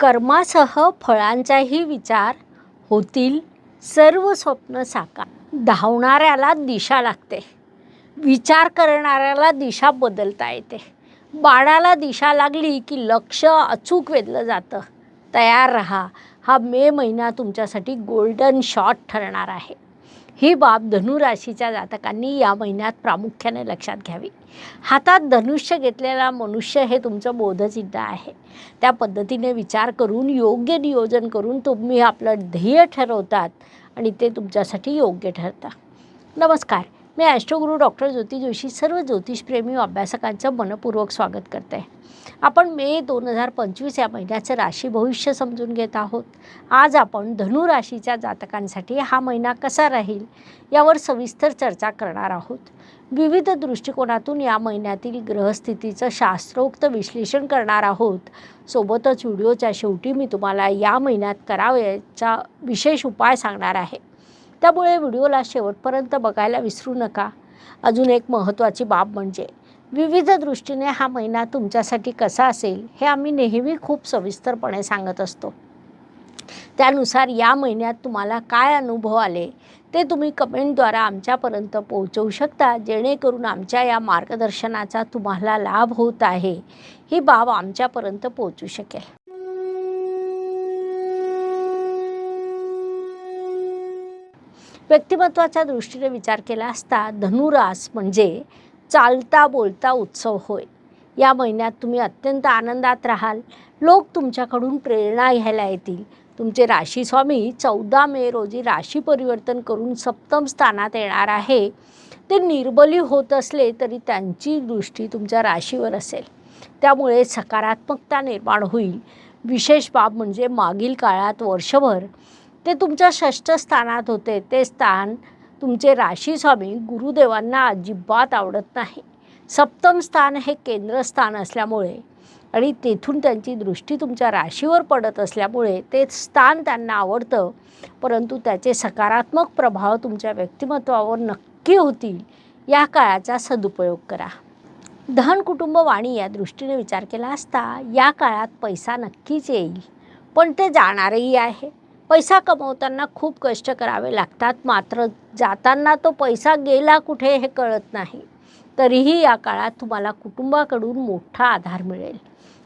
कर्मासह फळांचाही विचार होतील सर्व स्वप्न साकार. धावणाऱ्याला दिशा लागते. विचार करणाऱ्याला दिशा बदलता येते. बाणाला दिशा लागली की लक्ष अचूक वेधलं जातं. तयार रहा. हा मे महिना तुमच्यासाठी गोल्डन शॉट ठरणार आहे. ही बाब धनुराशीच्या जातकांनी या महिन्यात प्रामुख्याने लक्षात घ्यावी. हातात धनुष्य घेतलेला मनुष्य हे तुमचं बोधचिन्ह आहे. त्या पद्धतीने विचार करून योग्य नियोजन करून तुम्ही आपलं ध्येय ठरवतात आणि ते तुमच्यासाठी योग्य ठरतं. नमस्कार. मी ॲस्ट्रोगुरू डॉक्टर ज्योती जोशी सर्व ज्योतिषप्रेमी अभ्यासकांचं मनपूर्वक स्वागत करते. आपण मे दोन हजार पंचवीस या महिन्याचं राशी भविष्य समजून घेत आहोत. आज आपण धनु राशीच्या जातकांसाठी हा महिना कसा राहील यावर सविस्तर चर्चा करणार आहोत. विविध दृष्टिकोनातून या महिन्यातील ग्रहस्थितीचं शास्त्रोक्त विश्लेषण करणार आहोत. सोबतच व्हिडिओच्या शेवटी मी तुम्हाला या महिन्यात करावयाचा विशेष उपाय सांगणार आहे. त्यामुळे व्हिडिओला शेवटपर्यंत बघायला विसरू नका. अजून एक महत्त्वाची बाब म्हणजे विविध दृष्टीने हा महिना तुमच्यासाठी कसा असेल हे आम्ही नेहमी खूप सविस्तरपणे सांगत असतो. त्यानुसार या महिन्यात तुम्हाला काय अनुभव आले ते तुम्ही कमेंटद्वारा आमच्यापर्यंत पोहोचवू शकता जेणेकरून आमच्या या मार्गदर्शनाचा तुम्हाला लाभ होत आहे. ही बाब आमच्यापर्यंत पोहोचू शकेल. व्यक्तिमत्वाच्या दृष्टीने विचार केला असता धनुरास म्हणजे चालता बोलता उत्सव होय. या महिन्यात तुम्ही अत्यंत आनंदात राहाल. लोक तुमच्याकडून प्रेरणा घ्यायला येतील. तुमचे राशी स्वामी चौदा मे रोजी राशी परिवर्तन करून सप्तम स्थानात येणार आहे. ते निर्बली होत असले तरी त्यांची दृष्टी तुमच्या राशीवर असेल. त्यामुळे सकारात्मकता निर्माण होईल. विशेष बाब म्हणजे मागील काळात वर्षभर ते तुमच्या षष्ठ स्थानात होते. ते स्थान तुमचे राशीस्वामी गुरुदेवांना अजिबात आवडत नाही. सप्तम स्थान हे केंद्रस्थान असल्यामुळे आणि तेथून त्यांची दृष्टी तुमच्या राशीवर पडत असल्यामुळे ते स्थान त्यांना आवडतं. परंतु त्याचे सकारात्मक प्रभाव तुमच्या व्यक्तिमत्वावर नक्की होतील या काळाचा सदुपयोग करा. धन कुटुंब वाणी या दृष्टीने विचार केला असता या काळात पैसा नक्कीच येईल. पण ते जाणारही आहे. पैसा कमवताना खूप कष्ट करावे लागतात. मात्र जाताना तो पैसा गेला कुठे हे कळत नाही. तरीही या काळात तुम्हाला कुटुंबाकडून मोठा आधार मिळेल.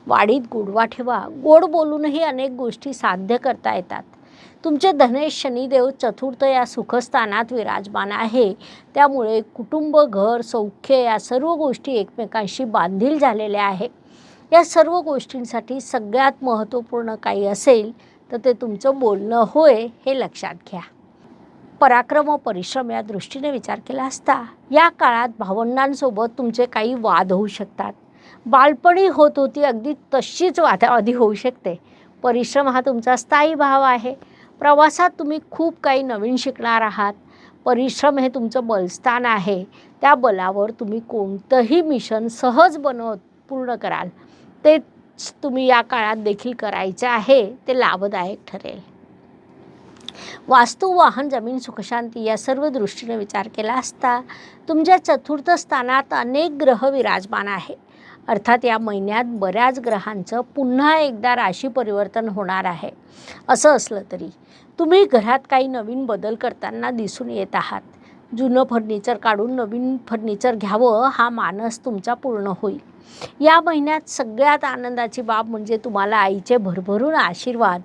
वाढीत गोडवा ठेवा. गोड बोलूनही अनेक गोष्टी साध्य करता येतात. तुमचे धनेश शनिदेव चतुर्थ या सुखस्थानात विराजमान आहे. त्यामुळे कुटुंब घर सौख्य या सर्व गोष्टी एकमेकांशी बांधील झालेल्या आहे या सर्व गोष्टींसाठी सगळ्यात महत्त्वपूर्ण काही असेल तर ते तुमचं बोलणं होय हे लक्षात घ्या. पराक्रम व परिश्रम या दृष्टीने विचार केला असता या काळात भावंडांसोबत तुमचे काही वाद होऊ शकतात. बालपणी होत होती अगदी तशीच वादावादी होऊ शकते. परिश्रम हा तुमचा स्थायी भाव आहे. प्रवासात तुम्ही खूप काही नवीन शिकणार आहात. परिश्रम हे तुमचं बलस्थान आहे. त्या बलावर तुम्ही कोणतंही मिशन सहज बनवत पूर्ण कराल. ते तुम्ही या काळात देखील करायचं आहे ते लाभदायक ठरेल. वास्तू वाहन जमीन सुखशांती या सर्व दृष्टीने विचार केला असता तुमच्या चतुर्थ स्थानात अनेक ग्रह विराजमान आहे. अर्थात या महिन्यात बऱ्याच ग्रहांचं पुन्हा एकदा राशी परिवर्तन होणार आहे. असं असलं तरी तुम्ही घरात काही नवीन बदल करताना दिसून येत आहात. जुनं फर्निचर काढून नवीन फर्निचर घ्यावं हा मानस तुमचा पूर्ण होईल. या महिन्यात सगळ्यात आनंदाची बाब म्हणजे तुम्हाला आईचे भरभरून आशीर्वाद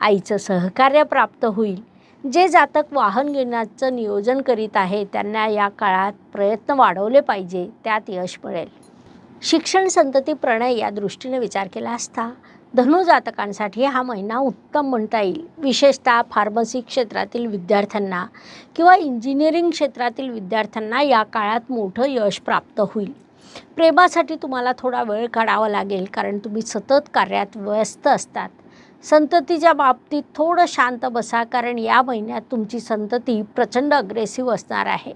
आईचं सहकार्य प्राप्त होईल. जे जातक वाहन घेण्याचं नियोजन करीत आहे त्यांना या काळात प्रयत्न वाढवले पाहिजे त्यात यश मिळेल. शिक्षण संतती प्रणय या दृष्टीने विचार केला असता धनुजातकांसाठी हा महिना उत्तम म्हणता येईल. विशेषतः फार्मसी क्षेत्रातील विद्यार्थ्यांना किंवा इंजिनिअरिंग क्षेत्रातील विद्यार्थ्यांना या काळात मोठं यश प्राप्त होईल. प्रेमासाठी तुम्हाला थोडा वेळ काढावा लागेल कारण तुम्ही सतत कार्यात व्यस्त असतात. संततीच्या बाबतीत थोडं शांत बसा कारण या महिन्यात तुमची संतती प्रचंड अग्रेसिव्ह असणार आहे.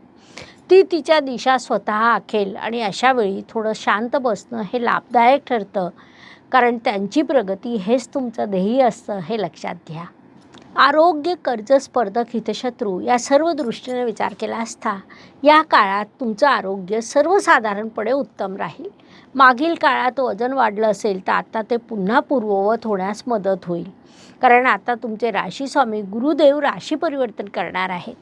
ती तिच्या दिशा स्वतः आखेल आणि अशा वेळी थोडं शांत बसणं हे लाभदायक ठरतं. कारण त्यांची प्रगती हेच तुमचं ध्येय असतं हे लक्षात घ्या. आरोग्य कर्ज स्पर्धक हितशत्रू या सर्व दृष्टीने विचार केला असता या काळात तुमचं आरोग्य सर्वसाधारणपणे उत्तम राहील. मागील काळात वजन वाढलं असेल तर आता ते पुन्हा पूर्ववत होण्यास मदत होईल. कारण आता तुमचे राशीस्वामी गुरुदेव राशी परिवर्तन करणार आहेत.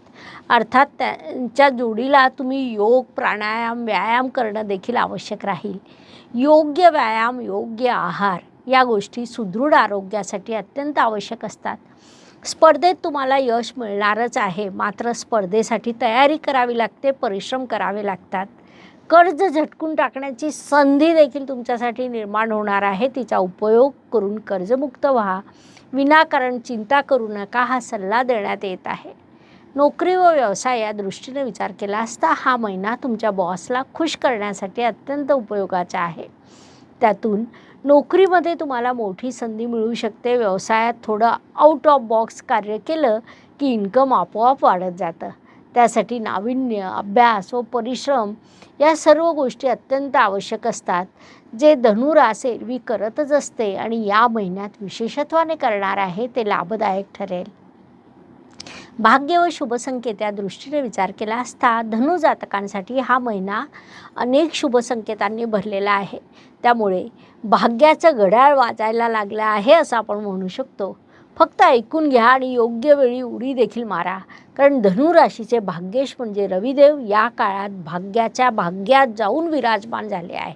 अर्थात त्यांच्या जोडीला तुम्ही योग प्राणायाम व्यायाम करणं देखील आवश्यक राहील. योग्य व्यायाम योग्य आहार या गोष्टी सुदृढ आरोग्यासाठी अत्यंत आवश्यक असतात. स्पर्धेत तुम्हाला यश मिळणारच आहे. मात्र स्पर्धेसाठी तयारी करावी लागते परिश्रम करावे लागतात. कर्ज झटकून टाकण्याची संधी देखील तुमच्यासाठी निर्माण होणार आहे. तिचा उपयोग करून कर्जमुक्त व्हा. विनाकारण चिंता करू नका. हा सल्ला देण्यात येत आहे. नोकरी व व्यवसाय या दृष्टीने विचार केला असता हा महिना तुमच्या बॉसला खुश करण्यासाठी अत्यंत उपयोगाचा आहे. त्यातून नोकरीमध्ये तुम्हाला मोठी संधी मिळू शकते. व्यवसायात थोडं आउट ऑफ बॉक्स कार्य केलं की इन्कम आपोआप वाढत जातं. त्यासाठी नाविन्य अभ्यास व परिश्रम या सर्व गोष्टी अत्यंत आवश्यक असतात. जे धनुरास एरवी करतच असते आणि या महिन्यात विशेषत्वाने करणार आहे ते लाभदायक ठरेल. भाग्य व शुभसंकेत या दृष्टीने विचार केला असता धनु जातकांसाठी हा महिना अनेक शुभसंकेतांनी भरलेला आहे. त्यामुळे भाग्याचं घड्याळ वाजायला लागलं आहे असं आपण म्हणू शकतो. फक्त ऐकून घ्या आणि योग्य वेळी उडी देखील मारा. कारण धनुराशीचे भाग्येश म्हणजे रविदेव या काळात भाग्याच्या भाग्यात जाऊन विराजमान झाले आहे.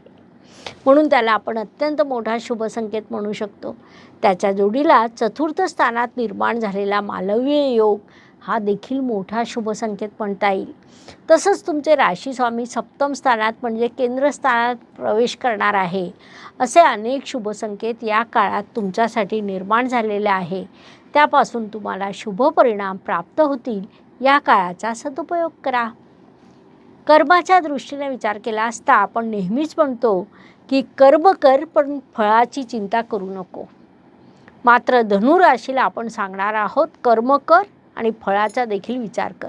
म्हणून त्याला आपण अत्यंत मोठा शुभसंकेत म्हणू शकतो. त्याच्या जोडीला चतुर्थ स्थानात निर्माण झालेला मालवीय योग हा देखील मोठा शुभसंकेत म्हणता येईल. तसंच तुमचे राशीस्वामी सप्तम स्थानात म्हणजे केंद्रस्थानात प्रवेश करणार आहे. असे अनेक शुभसंकेत या काळात तुमच्यासाठी निर्माण झालेले आहे. त्यापासून तुम्हाला शुभ परिणाम प्राप्त होतील. या काळाचा सदुपयोग करा. कर्माच्या दृष्टीने विचार केला असता आपण नेहमीच म्हणतो की कर्म कर पण फळाची चिंता करू नको. मात्र धनुराशीला आपण सांगणार आहोत कर्म कर आणि फळाचा देखील विचार कर.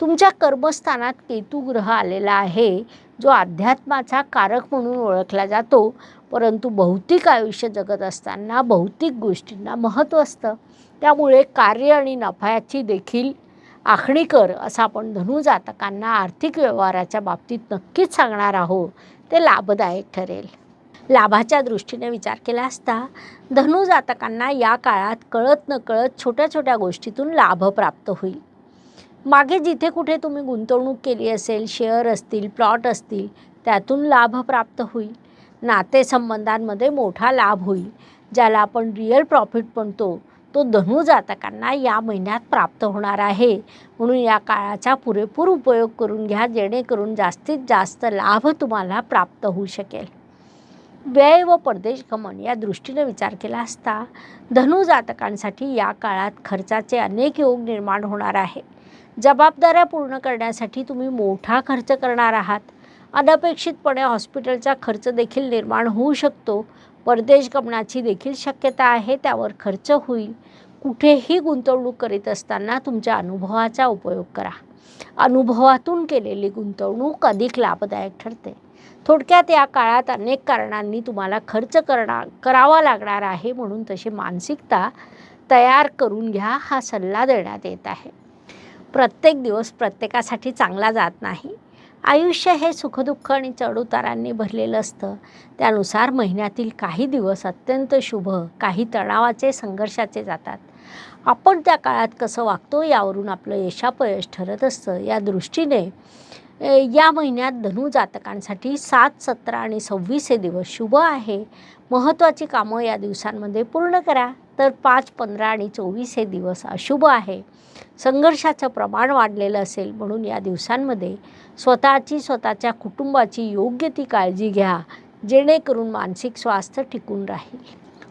तुमच्या कर्मस्थानात केतू ग्रह आलेला आहे. जो अध्यात्माचा कारक म्हणून ओळखला जातो. परंतु भौतिक आयुष्य जगत असताना भौतिक गोष्टींना महत्त्व असतं. त्यामुळे कार्य आणि नफ्याची देखील आखणी कर असं आपण धनुजातकांना आर्थिक व्यवहाराच्या बाबतीत नक्कीच सांगणार आहोत. ते लाभदायक ठरेल. लाभाच्या दृष्टीने विचार केला असता धनुजातकांना या काळात कळत न कळत छोट्या छोट्या गोष्टीतून लाभ प्राप्त होईल. मागे जिथे कुठे तुम्ही गुंतवणूक केली असेल शेअर असतील प्लॉट असतील त्यातून लाभ प्राप्त होईल. नातेसंबंधांमध्ये मोठा लाभ होईल. ज्याला आपण रिअल प्रॉफिट म्हणतो तो धनुजातकांना या महिन्यात प्राप्त होणार आहे. म्हणून या काळाचा पुरेपूर उपयोग करून घ्या जेणेकरून जास्तीत जास्त लाभ तुम्हाला प्राप्त होऊ शकेल. व्यय व परदेश गमन या दृष्टीने विचार केला असता धनुजातकांसाठी या काळात खर्चाचे अनेक योग निर्माण होणार आहे. जबाबदाऱ्या पूर्ण करण्यासाठी तुम्ही मोठा खर्च करणार आहात. अनपेक्षितपणे हॉस्पिटलचा खर्च देखील निर्माण होऊ शकतो. परदेश गमनाची देखील शक्यता आहे त्यावर खर्च होईल. कुठेही गुंतवणूक करीत असताना तुमच्या अनुभवाचा उपयोग करा. अनुभवातून केलेली गुंतवणूक अधिक लाभदायक ठरते. थोडक्यात या काळात अनेक कारणांनी तुम्हाला खर्च करणार करावा लागणार आहे म्हणून तशी मानसिकता तयार करून घ्या हा सल्ला देण्यात येत आहे. प्रत्येक दिवस प्रत्येकासाठी चांगला जात नाही. आयुष्य हे सुखदुःख आणि चढउतारांनी भरलेलं असतं. त्यानुसार महिन्यातील काही दिवस अत्यंत शुभ काही तणावाचे संघर्षाचे जातात. आपण त्या काळात कसं वागतो यावरून आपलं यशापयश ठरत असतं. या दृष्टीने या महिन्यात धनु जातकांसाठी सात सतरा आणि सव्वीस हे दिवस शुभ आहे. महत्त्वाची कामं या दिवसांमध्ये पूर्ण करा. तर पाच पंधरा आणि चोवीस हे दिवस अशुभ आहे. संघर्षाचं प्रमाण वाढलेलं असेल म्हणून या दिवसांमध्ये स्वतःची स्वतःच्या कुटुंबाची योग्य ती काळजी घ्या. जेणेकरून मानसिक स्वास्थ्य टिकून राहील.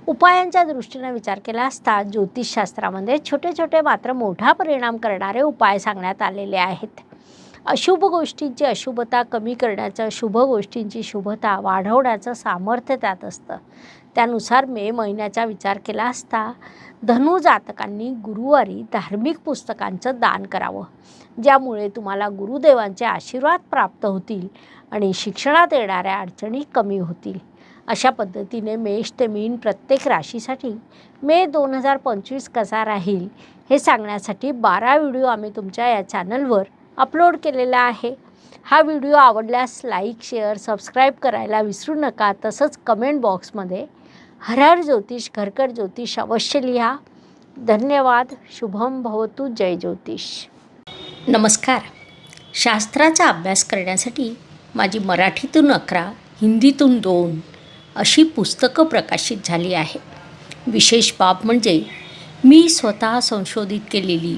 उपायांच्या दृष्टीने विचार केला असता ज्योतिषशास्त्रामध्ये छोटे छोटे मात्र मोठा परिणाम करणारे उपाय सांगण्यात आलेले आहेत. अशुभ गोष्टींची अशुभता कमी करण्याचं शुभ गोष्टींची शुभता वाढवण्याचं सामर्थ्य त्यात असतं. त्यानुसार मे महिन्याचा विचार केला असता धनु जातकांनी गुरुवारी धार्मिक पुस्तकांचं दान करावं. ज्यामुळे तुम्हाला गुरुदेवांचे आशीर्वाद प्राप्त होतील आणि शिक्षणात येणाऱ्या अडचणी कमी होतील. अशा पद्धतीने मेष ते मीन प्रत्येक राशीसाठी मे दोन हजार पंचवीस कसा राहील हे सांगण्यासाठी बारा व्हिडिओ आम्ही तुमच्या या चॅनलवर अपलोड केलेला आहे. हा व्हिडिओ आवडल्यास लाईक शेअर सबस्क्राईब करायला विसरू नका. तसंच कमेंट बॉक्समध्ये हरहर ज्योतिष घरकर ज्योतिष अवश्य लिहा. धन्यवाद. शुभम भवतु. जय ज्योतिष. नमस्कार. शास्त्राचा अभ्यास करण्यासाठी माझी मराठीतून अकरा हिंदीतून दोन अशी पुस्तकं प्रकाशित झाली आहे विशेष बाब म्हणजे मी स्वतः संशोधित केलेली